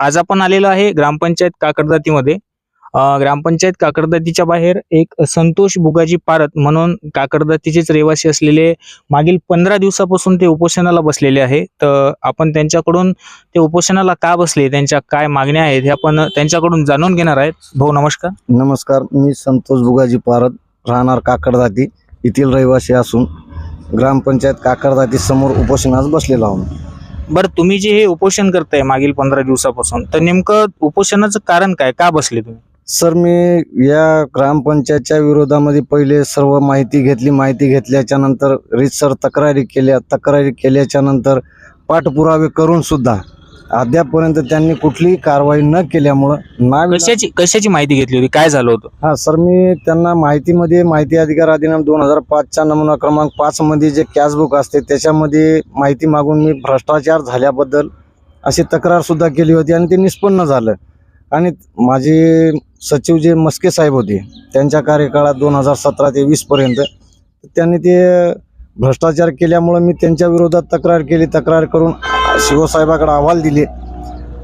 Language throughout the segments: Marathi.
आज आपण आलेलो आहे ग्रामपंचायत काकडदातीमध्ये. ग्रामपंचायत काकडदातीच्या बाहेर एक संतोष बुगाजी पारत म्हणून काकडदातीचेच रहिवासी असलेले मागील पंधरा दिवसापासून ते उपोषणाला बसलेले आहे. तर आपण त्यांच्याकडून ते उपोषणाला का बसले? त्यांच्या काय मागण्या आहेत? हे आपण त्यांच्याकडून जाणून घेणार आहेत. भाऊ नमस्कार. नमस्कार मी संतोष बुगाजी पारत राहणार काकडदाती येथील रहिवासी असून ग्रामपंचायत काकडदाती समोर उपोषणास बसलेला आहोत. बरं तुम्ही जे हे उपोषण करताय मागील पंधरा दिवसापासून तर नेमकं उपोषणाचं कारण काय? का बसले तुम्ही? सर मी या ग्रामपंचायतच्या विरोधामध्ये पहिले सर्व माहिती घेतली माहिती घेतल्याच्या नंतर रीतसर तक्रारी केल्या तक्रारी केल्याच्यानंतर पाठपुरावे करून सुद्धा अद्यापपर्यंत त्यांनी कुठलीही कारवाई न केल्यामुळं ना कशाची कशाची माहिती घेतली होती? काय झालं होतं? हा सर मी त्यांना माहितीमध्ये माहिती अधिकार अधिनियम दोन हजार पाचचा नमुना क्रमांक पाच मध्ये जे कॅशबुक असते त्याच्यामध्ये माहिती मागून मी भ्रष्टाचार झाल्याबद्दल अशी तक्रार सुद्धा केली होती आणि ते निष्पन्न झालं. आणि माझे सचिव जे मस्के साहेब होते त्यांच्या कार्यकाळात दोन हजार सतरा ते वीस पर्यंत त्यांनी ते भ्रष्टाचार केल्यामुळं मी त्यांच्या विरोधात तक्रार केली. तक्रार करून शिवसाहेबाकडे अहवाल दिले.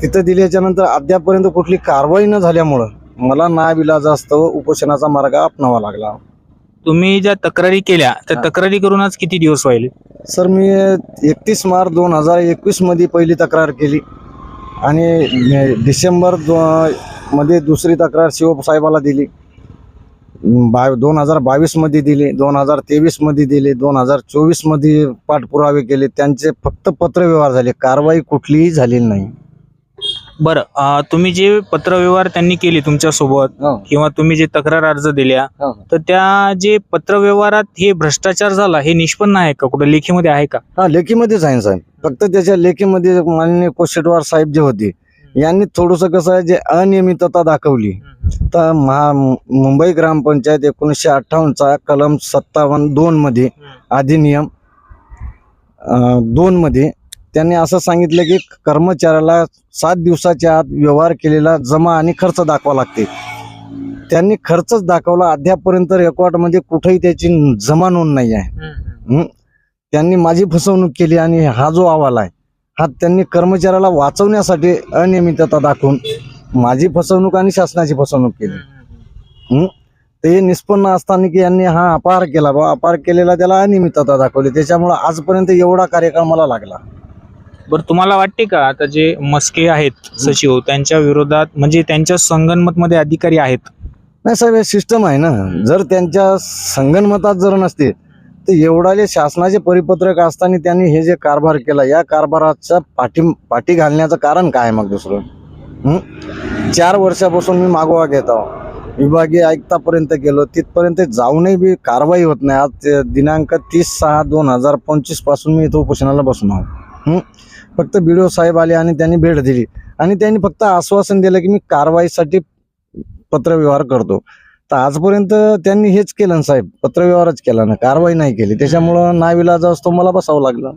तिथं दिल्याच्या नंतर अद्यापपर्यंत कुठली कारवाई न झाल्यामुळं मला नाविलाज असतं उपोषणाचा मार्ग अपनावा लागला. तुम्ही ज्या तक्रारी केल्या त्या. तक्रारी करून आज किती दिवस व्हायले सर मी एकतीस मार्च दोन हजार एकवीसमध्ये पहिली तक्रार केली. आणि डिसेंबर दो मध्ये दुसरी तक्रार शिवसाहेबाला दिली. बा दोन हजार बावीसमध्ये दिली दोन हजार तेवीसमध्ये दिली दोन हजार चोवीसमध्ये पाठपुरावे केले. त्यांचे फक्त पत्रव्यवहार झाले. कारवाई कुठलीही झालेली नाही. बरं अं, तुम्ही जे पत्रव्यवहार त्यांनी केले तुमच्यासोबत किंवा तुम्ही जे तक्रार अर्ज दिल्या तर त्या जे पत्रव्यवहारात हे भ्रष्टाचार झाला हे निष्पन्न आहे का? कुठं लेखीमध्ये आहे का? हा लेखीमध्येच आहे साहेब. फक्त त्याच्या लेखीमध्ये माननीय कोशेटवार साहेब जे होते यांनी थोडस कसं आहे जे अनियमितता दाखवली. तर महा मुंबई ग्रामपंचायत एकोणीसशे अठ्ठावन्नचा कलम सत्तावन्न दोन मध्ये अधिनियम दोन मध्ये त्यांनी असं सांगितलं की कर्मचाऱ्याला सात दिवसाच्या आत व्यवहार केलेला जमा आणि खर्च दाखवा लागते. त्यांनी खर्चच दाखवला अद्यापपर्यंत रेकॉर्डमध्ये कुठेही त्याची जमा नोंद नाही आहे? त्यांनी माझी फसवणूक केली आणि हा जो अहवाल आहे हा त्यांनी कर्मचाऱ्याला वाचवण्यासाठी अनियमितता दाखवून माझी फसवणूक आणि शासनाची फसवणूक केली. हे निष्पन्न असताना की यांनी हा अपार केला बा. अपार केलेला त्याला अनियमितता दाखवली. त्याच्यामुळं आजपर्यंत एवढा कार्यकाळ मला लागला. बरं तुम्हाला वाटते का आता जे मस्के आहेत सचिव त्यांच्या विरोधात म्हणजे त्यांच्या संगनमत मध्ये अधिकारी आहेत? नाही साहेब सिस्टम आहे ना. जर त्यांच्या संगणमतात जर नसते तर एवढाले शासनाचे परिपत्रक असताना त्यांनी हे जे कारभार केला या कारभाराचा पाठी पाठी घालण्याचं कारण काय मग दुसरं? चार वर्षापासून मी मागोवा घेत आहो. विभागीय आयुक्तापर्यंत गेलो तिथपर्यंत जाऊनही बी कारवाई होत नाही. आज दिनांक तीस सहा दोन हजार पंचवीसपासून मी इथं उपोषणाला बसून आहो. फक्त बी ओ साहेब आले आणि त्यांनी भेट दिली. आणि त्यांनी फक्त आश्वासन दिलं की मी कारवाईसाठी पत्रव्यवहार करतो. तर आजपर्यंत त्यांनी हेच केलं ना साहेब पत्रव्यवहारच केला ना कारवाई नाही केली. त्याच्यामुळं नाविलाज असतो मला बसावं लागलं.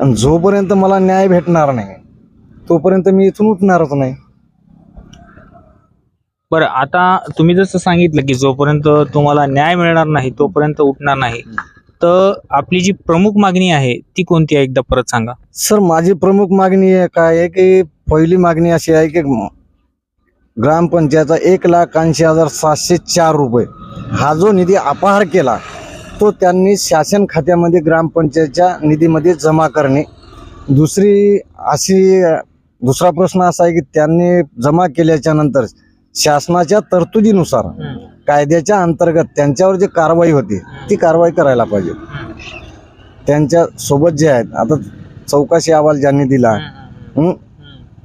आणि जोपर्यंत मला न्याय भेटणार नाही तोपर्यंत मी इथून उठणारच नाही. बरं आता तुम्ही जसं सांगितलं की जोपर्यंत तुम्हाला न्याय मिळणार नाही तोपर्यंत उठणार नाही. तर आपली जी प्रमुख मागणी आहे ती कोणती आहे? एकदा परत सांगा. सर माझी प्रमुख मागणी आहे काय आहे की पहिली मागणी अशी आहे की ग्रामपंचायतचा एक लाख ऐंशी हजार सातशे चार रुपये. हा जो निधी अपहार केला तो त्यांनी शासन खात्यामध्ये ग्रामपंचायतच्या निधीमध्ये जमा करणे. दुसरी अशी दुसरा प्रश्न असा आहे की त्यांनी जमा केल्याच्यानंतर शासनाच्या तरतुदीनुसार कायद्याच्या अंतर्गत त्यांच्यावर जी कारवाई होती ती कारवाई करायला पाहिजे. त्यांच्यासोबत जे आहेत आता चौकशी अहवाल ज्यांनी दिला?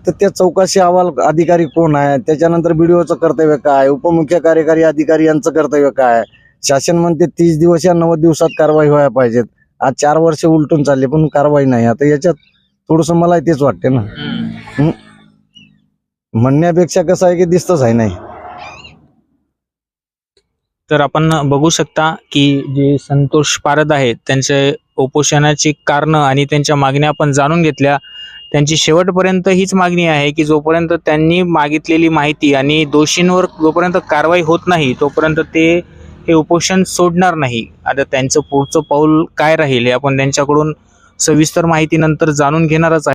तर त्या चौकशी अहवाल अधिकारी कोण आहे? त्याच्यानंतर बीडीओचं कर्तव्य काय? उपमुख्य कार्यकारी अधिकारी यांचं कर्तव्य काय? शासन म्हणते तीस दिवस या नव्वद दिवसात कारवाई व्हायला पाहिजेत. आज चार वर्ष उलटून चालले पण कारवाई नाही. आता याच्यात थोडस मला तेच वाटते ना. म्हणण्यापेक्षा कसं आहे की दिसतच आहे नाही. तर आपण बघू शकता की जे संतोष पारद आहेत त्यांचे उपोषणाची कारणं आणि त्यांच्या मागण्या आपण जाणून घेतल्या. त्यांची शेवटपर्यंत हीच मागणी आहे की जोपर्यंत त्यांनी मागितलेली माहिती आणि दोषींवर जोपर्यंत कारवाई होत नाही तोपर्यंत ते हे उपोषण सोडणार नाही. आता त्यांचं पुढचं पाऊल काय राहील हे आपण त्यांच्याकडून सविस्तर माहिती नंतर जाणून घेणारच आहे.